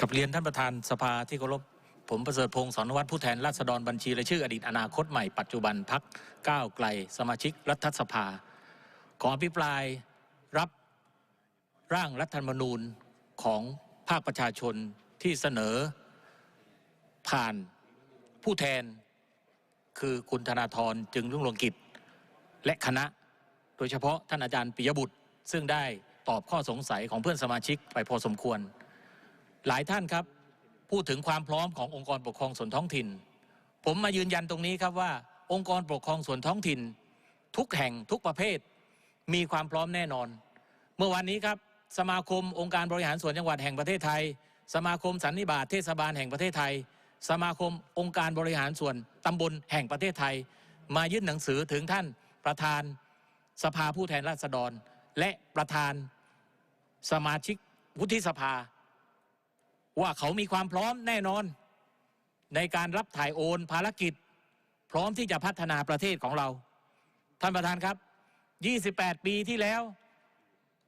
กับเรียนท่านประธานสภาที่เคารพผมประเสริฐพงศ์สอนวัตรผู้แทนราษฎรบัญชีรายชื่ออดีตอนาคตใหม่ปัจจุบันพักก้าวไกล สมาชิกรัฐสภา ขออภิปรายรับร่างรัฐธรรมนูญของภาคประชาชนที่เสนอ ผ่านผู้แทน คือคุณธนาธรจึงรุ่งเรืองกิจ และคณะ โดยเฉพาะท่านอาจารย์ปิยบุตร ซึ่งได้ตอบข้อสงสัยของเพื่อนสมาชิกไปพอสมควร หลายท่านครับ พูดถึงความพร้อมขององค์กรปกครองส่วนท้องถิ่น ผมมายืนยันตรงนี้ครับว่า องค์กรปกครองส่วนท้องถิ่น ทุกแห่งทุกประเภท มีความพร้อมแน่นอน เมื่อวานนี้ครับสมาคมองค์การบริหารส่วนจังหวัดแห่งประเทศไทย สมาคมสันนิบาตเทศบาลแห่งประเทศไทย สมาคมองค์การบริหารส่วนตำบลแห่งประเทศไทย มายื่นหนังสือถึงท่านประธานสภาผู้แทนราษฎร และประธานสมาชิกวุฒิสภา ว่าเขามีความพร้อมแน่นอน ในการรับถ่ายโอนภารกิจ พร้อมที่จะพัฒนาประเทศของเรา ท่านประธานครับ 28 ปีที่แล้ว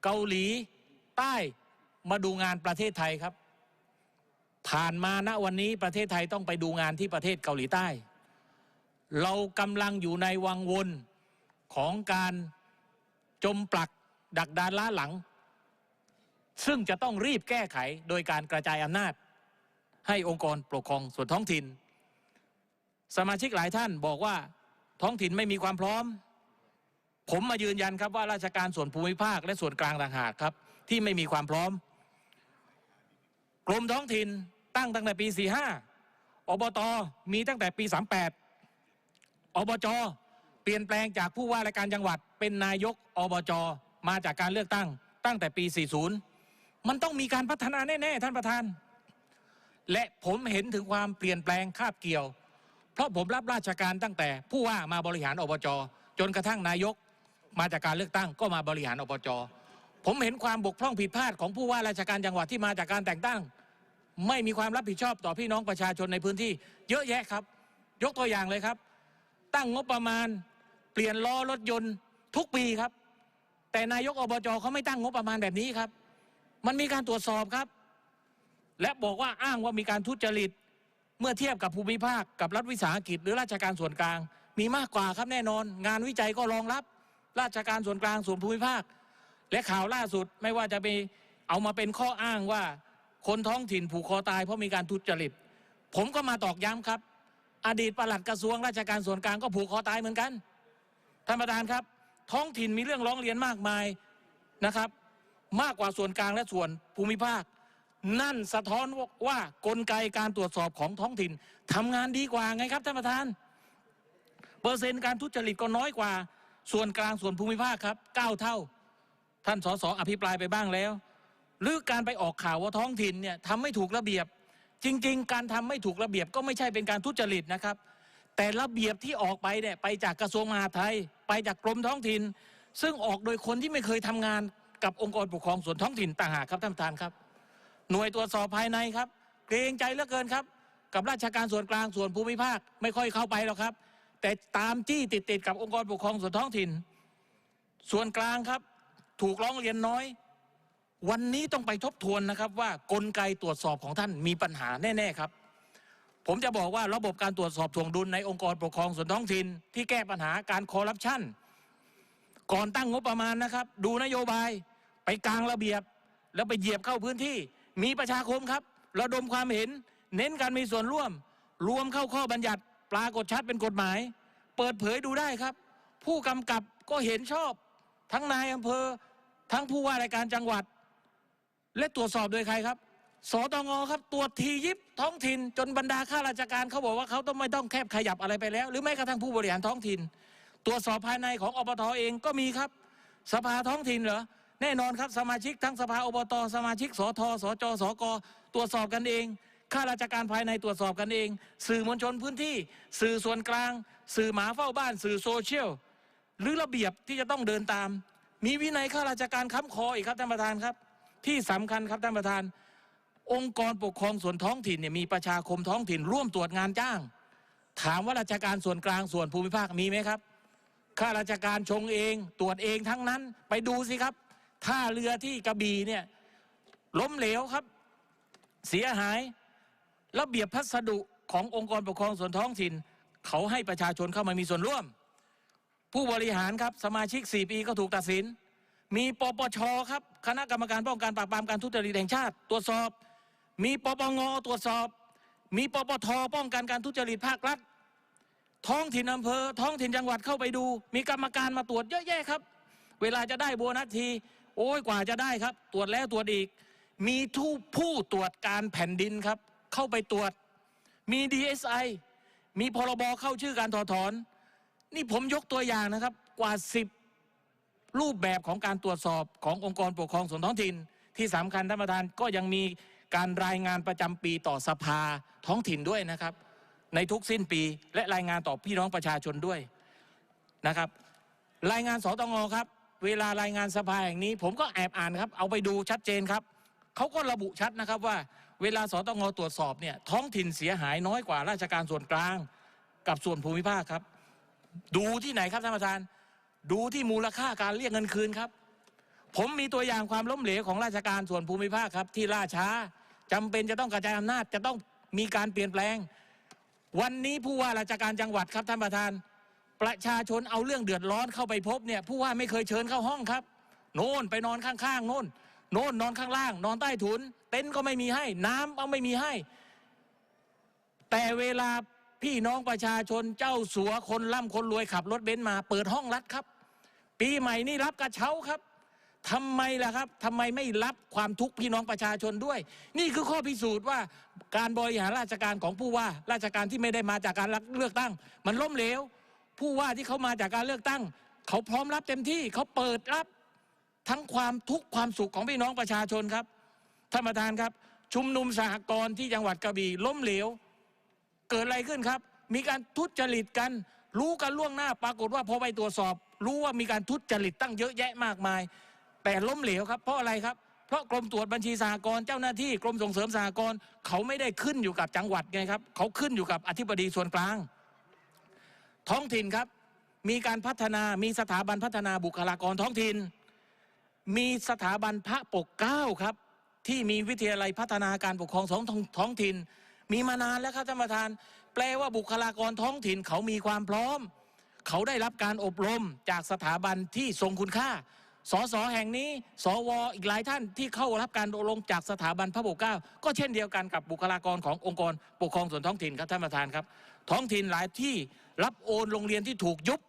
เกาหลีใต้มาดูงานประเทศไทยครับ ผ่านมาณวันนี้ประเทศไทยต้องไปดูงานที่ประเทศเกาหลีใต้ เรากำลังอยู่ในวังวนของการจมปลักดักดานล้าหลัง ซึ่งจะต้องรีบแก้ไขโดยการกระจายอำนาจ ให้องค์กรปกครองส่วนท้องถิ่น สมาชิกหลายท่านบอกว่าท้องถิ่นไม่มีความพร้อม ผมมายืนยันครับว่าราชการส่วนภูมิภาคและส่วนกลางต่างหากครับ ที่ไม่มีความพร้อม กรมท้องถิ่นตั้งตั้งแต่ปี 45 อบต มีตั้งแต่ปี 38 อบจ เปลี่ยนแปลงจากผู้ว่าราชการจังหวัด เป็นนายกอบจ มาจากการเลือกตั้งตั้งแต่ปี 40 มันต้องมีการพัฒนาแน่ๆท่านประธาน และผมเห็นถึงความเปลี่ยนแปลงคาบเกี่ยว เพราะผมรับราชการตั้งแต่ ผู้ว่ามาบริหารอบจจนกระทั่งนายก มาจากการเลือกตั้งก็มาบริหารอบจผมเห็นความบกพร่องผิดพลาดของผู้ว่าราชการจังหวัดที่มาจากการแต่งตั้ง ไม่มีความรับผิดชอบต่อพี่น้องประชาชนในพื้นที่ เยอะแยะครับ ยกตัวอย่างเลยครับ ตั้งงบประมาณ เปลี่ยนล้อรถยนต์ทุกปีครับ แต่นายกอบจเขาไม่ตั้งงบประมาณแบบนี้ครับ มันมีการตรวจสอบครับ และบอกว่าอ้างว่ามีการทุจริต เมื่อเทียบกับภูมิภาคกับรัฐวิสาหกิจ หรือราชการส่วนกลาง มีมากกว่าครับแน่นอน งานวิจัยก็รองรับ ราชการส่วนกลางส่วนภูมิภาค และข่าวล่าสุดไม่ว่าจะไปเอามาเป็นข้ออ้างว่าคนท้องถิ่นผูกคอตายเพราะมีการทุจริต ผมก็มาตอกย้ำครับ อดีตปลัดกระทรวงราชการส่วนกลางก็ผูกคอตายเหมือนกันท่านประธานครับ ท้องถิ่นมีเรื่องร้องเรียนมากมายนะครับ มากกว่าส่วนกลางและส่วนภูมิภาค นั่นสะท้อนว่ากลไกการตรวจสอบของท้องถิ่นทำงานดีกว่าไงครับท่านประธาน เปอร์เซ็นต์การทุจริตก็น้อยกว่า ส่วนกลางส่วนภูมิภาคครับเก้าเท่า ท่านสสอภิปรายไปบ้างแล้ว หรือการไปออกข่าวว่าท้องถิ่นเนี่ยทำไม่ถูกระเบียบ จริง ๆ การทำไม่ถูกระเบียบก็ไม่ใช่เป็นการทุจริตนะครับ แต่ระเบียบที่ออกไปเนี่ยไปจากกระทรวงมหาดไทย ไปจากกรมท้องถิ่นซึ่งออกโดยคนที่ไม่เคยทำงาน กับองค์กรปกครองส่วนท้องถิ่นต่างหากครับท่านประธานครับ หน่วยตรวจสอบภายในครับ เกรงใจเหลือเกินครับ กับราชการส่วนกลางส่วนภูมิภาคไม่ค่อยเข้าไปหรอกครับ แต่ตามจี้ติดติดกับองค์กรปกครองส่วนท้องถิ่น ส่วนกลางครับ ถูกร้องเรียนน้อย วันนี้ต้องไปทบทวนนะครับว่ากลไกตรวจสอบของท่านมีปัญหาแน่ ๆครับผมจะบอกว่าระบบการตรวจสอบถ่วงดุลในองค์กรปกครองส่วนท้องถิ่นที่แก้ปัญหาการคอร์รัปชันก่อนตั้งงบประมาณนะครับ ดูนโยบาย กลางระเบียบ แล้วไปเหยียบเข้าพื้นที่ มีประชาคมครับระดมความเห็น เน้นการมีส่วนร่วม รวมเข้าข้อบัญญัติปรากฏชัดเป็นกฎหมาย เปิดเผยดูได้ครับ ผู้กำกับก็เห็นชอบ ทั้งนายอำเภอ ทั้งผู้ว่าราชการจังหวัด และตรวจสอบโดยใครครับสตงครับตรวจทียิบท้องถิ่น จนบรรดาข้าราชการเขาบอกว่าเขาต้องไม่ต้องแคบขยับอะไรไปแล้ว หรือแม้กระทั่งผู้บริหารท้องถิ่น ตรวจสอบภายในของอบตเองก็มีครับ สภาท้องถิ่นเหรอ แน่นอนครับสมาชิกทั้งสภาอบตสมาชิกสทสจสกตรวจสอบกันเองข้าราชการภายในตรวจสอบกันเอง สื่อมวลชนพื้นที่ สื่อส่วนกลาง สื่อหมาเฝ้าบ้าน สื่อโซเชียลหรือระเบียบที่จะต้องเดินตาม มีวินัยข้าราชการค้ำคออีกครับท่านประธานครับ ที่สำคัญครับท่านประธาน องค์กรปกครองส่วนท้องถิ่นเนี่ยมีประชาคมท้องถิ่นร่วมตรวจงานจ้าง ถามว่าราชการส่วนกลางส่วนภูมิภาคมีไหมครับข้าราชการชงเองตรวจเองทั้งนั้นไปดูสิครับ ท่าเรือที่กระบี่เนี่ยล้มเหลวครับ เสียหาย ระเบียบพัสดุขององค์กรปกครองส่วนท้องถิ่น เขาให้ประชาชนเข้ามามีส่วนร่วม ผู้บริหารครับสมาชิก 4 ปีก็ถูกตัดสิน มีปปชครับคณะกรรมการป้องกันปราบปรามการทุจริตแห่งชาติ ตรวจสอบ มีปปงตรวจสอบ มีปปทป้องกันการทุจริตภาครัฐท้องถิ่นอำเภอท้องถิ่นจังหวัดเข้าไปดู มีกรรมการมาตรวจเยอะแยะครับ เวลาจะได้โบนัสที โอ้ยกว่าจะได้ครับ ตรวจแล้วตรวจอีก มีทูผู้ตรวจการแผ่นดินครับ เข้าไปตรวจ มี DSI มีพรบเข้าชื่อการถอดถอน นี่ผมยกตัวอย่างนะครับ กว่า 10 รูปแบบของการตรวจสอบขององค์กรปกครองส่วนท้องถิ่น ที่สำคัญท่านประธานก็ยังมีการรายงานประจำปีต่อสภาท้องถิ่นด้วยนะครับ ในทุกสิ้นปีและรายงานต่อพี่น้องประชาชนด้วยนะครับ รายงานสตงครับ เวลารายงานสภาแห่งนี้ ผมก็แอบอ่านครับ เอาไปดูชัดเจนครับเขาก็ระบุชัดนะครับว่า เวลาสตงตรวจสอบเนี่ยท้องถิ่นเสียหายน้อยกว่าราชการส่วนกลาง กับส่วนภูมิภาคครับ ดูที่ไหนครับท่านประธาน ดูที่มูลค่าการเรียกเงินคืนครับ ผมมีตัวอย่างความล้มเหลวของราชการส่วนภูมิภาคครับ ที่ล่าช้าจำเป็นจะต้องกระจายอำนาจจะต้องมีการเปลี่ยนแปลง วันนี้ผู้ว่าราชการจังหวัดครับท่านประธาน ประชาชนเอาเรื่องเดือดร้อนเข้าไปพบเนี่ยผู้ว่าไม่เคยเชิญเข้าห้องครับ โน่นไปนอนข้างๆโน่น โน่นนอนข้างล่าง นอนใต้ถุน เต็นท์ก็ไม่มีให้ น้ำก็ไม่มีให้ แต่เวลาพี่น้องประชาชนเจ้าสัวคนร่ำคนรวยขับรถเบนซ์มาเปิดห้องรัดครับ ปีใหม่นี่รับกระเช้าครับทำไมล่ะครับทำไมไม่รับความทุกข์พี่น้องประชาชนด้วย นี่คือข้อพิสูจน์ว่าการบริหารราชการของผู้ว่า ราชการที่ไม่ได้มาจากการเลือกตั้ง มันล้มเหลว ผู้ว่าที่เขามาจากการเลือกตั้ง เขาพร้อมรับเต็มที่เขาเปิดรับทั้งความทุกข์ความสุขของพี่น้องประชาชนครับท่านประธานครับ ชุมนุมสหกรณ์ที่จังหวัดกระบี่ล้มเหลว เกิดอะไรขึ้นครับ มีการทุจริตกัน รู้กันล่วงหน้าปรากฏว่าพอไปตรวจสอบ รู้ว่ามีการทุจริตตั้งเยอะแยะมากมาย แต่ล้มเหลวครับเพราะอะไรครับเพราะกรมตรวจบัญชีสหกรณ์เจ้าหน้าที่กรมส่งเสริมสหกรณ์เขาไม่ได้ขึ้นอยู่กับจังหวัดไงครับ เขาขึ้นอยู่กับอธิบดีส่วนกลาง ท้องถิ่นครับ มีการพัฒนามีสถาบันพัฒนาบุคลากรท้องถิ่น มีสถาบันพระปกเก้าครับ ที่มีวิทยาลัยพัฒนาการปกครองท้องท้องถิ่น มีมานานแล้วครับท่านประธาน แปลว่าบุคลากรท้องถิ่นเขามีความพร้อม เขาได้รับการอบรมจากสถาบันที่ทรงคุณค่า สสแห่งนี้ สวอีกหลายท่านที่เข้ารับการอบรมจากสถาบันพระปกเกล้าก็เช่นเดียวกันกับบุคลากรขององค์กรปกครองส่วนท้องถิ่นครับท่านประธานครับ ท้องถิ่นหลายที่รับโอนโรงเรียนที่ถูกยุบ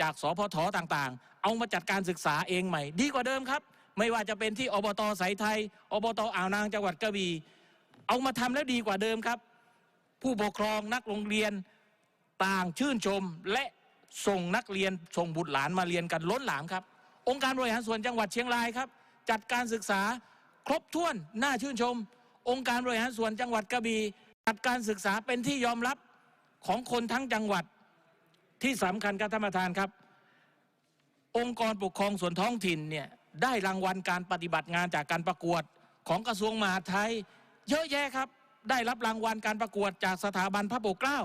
จากสพทต่างๆ เอามาจัดการศึกษาเองใหม่ ดีกว่าเดิมครับ ไม่ว่าจะเป็นที่อบตสายไทย อบตอ่าวนางจังหวัดกระบี่เอามาทำแล้วดีกว่าเดิมครับ ผู้ปกครองนักโรงเรียนต่างชื่นชมและส่งนักเรียนส่งบุตรหลานมาเรียนกันล้นหลามครับ องค์การบริหารส่วนจังหวัดเชียงรายครับ จัดการศึกษาครบถ้วนน่าชื่นชม องค์การบริหารส่วนจังหวัดกระบี่จัดการศึกษาเป็นที่ยอมรับของคนทั้งจังหวัดที่สำคัญครับท่านประธานครับ องค์กรปกครองส่วนท้องถิ่นเนี่ยได้รางวัลการปฏิบัติงานจากการประกวดของกระทรวงมหาดไทย เยอะแยะครับ ได้รับรางวัลการประกวดจากสถาบันพระปกเกล้า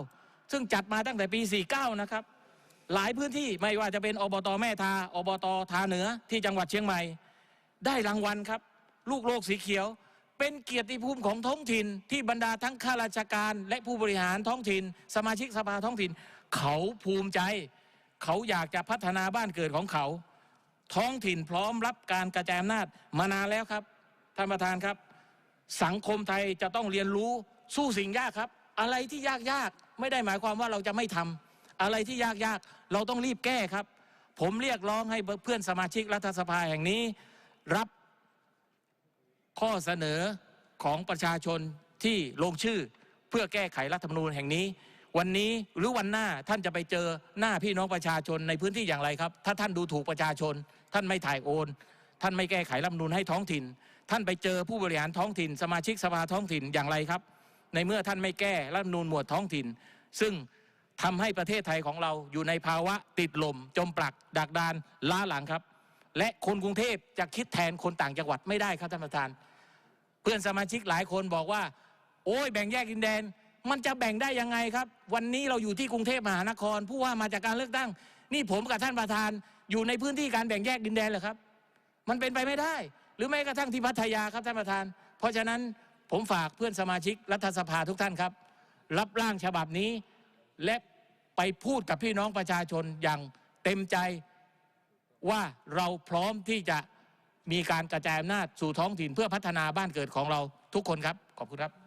ซึ่งจัดมาตั้งแต่ปี 49 นะครับ หลายพื้นที่ไม่ว่าจะเป็นอบตแม่ทาอบตทาเหนือที่จังหวัดเชียงใหม่ ได้รางวัลครับ ลูกโลกสีเขียว เป็นเกียรติภูมิของท้องถิ่น ที่บรรดาทั้งข้าราชการ และผู้บริหารท้องถิ่น สมาชิกสภาท้องถิ่น เขาภูมิใจ เขาอยากจะพัฒนาบ้านเกิดของเขา ท้องถิ่นพร้อมรับการกระจายอำนาจมานานแล้วครับท่านประธานครับ สังคมไทยจะต้องเรียนรู้สู้สิ่งยากครับ อะไรที่ยากยากๆไม่ได้หมายความว่าเราจะไม่ทำ อะไรที่ยากยากๆเราต้องรีบแก้ครับ ผมเรียกร้องให้เพื่อนสมาชิกรัฐสภาแห่งนี้ รับข้อเสนอของประชาชนที่ลงชื่อเพื่อแก้ไขรัฐธรรมนูญแห่งนี้ วันนี้หรือวันหน้าท่านจะไปเจอหน้าพี่น้องประชาชนในพื้นที่อย่างไรครับ ถ้าท่านดูถูกประชาชน ท่านไม่ถ่ายโอน ท่านไม่แก้ไขรัฐธรรมนูญให้ท้องถิ่น ท่านไปเจอผู้บริหารท้องถิ่น สมาชิกสภาท้องถิ่นอย่างไรครับ ในเมื่อท่านไม่แก้รัฐธรรมนูญหมวดท้องถิ่น ซึ่ง ทำให้ประเทศไทยของเราอยู่ในภาวะติดลม จมปลัก ดักดานล้าหลังครับ และคนกรุงเทพจะคิดแทนคนต่างจังหวัดไม่ได้ครับท่านประธาน เพื่อนสมาชิกหลายคนบอกว่า โอ้ยแบ่งแยกดินแดน มันจะแบ่งได้ยังไงครับ วันนี้เราอยู่ที่กรุงเทพมหานคร ผู้ว่ามาจากการเลือกตั้ง นี่ผมกับท่านประธานอยู่ในพื้นที่การแบ่งแยกดินแดนเหรอครับ มันเป็นไปไม่ได้ หรือแม้กระทั่งที่พัทยาครับท่านประธาน เพราะฉะนั้นผมฝากเพื่อนสมาชิกรัฐสภาทุกท่านครับ รับร่างฉบับนี้ และไปพูดกับพี่น้องประชาชนอย่างเต็มใจว่าเราพร้อมที่จะมีการกระจายอำนาจสู่ท้องถิ่นเพื่อพัฒนาบ้านเกิดของเราทุกคนครับ ขอบคุณครับ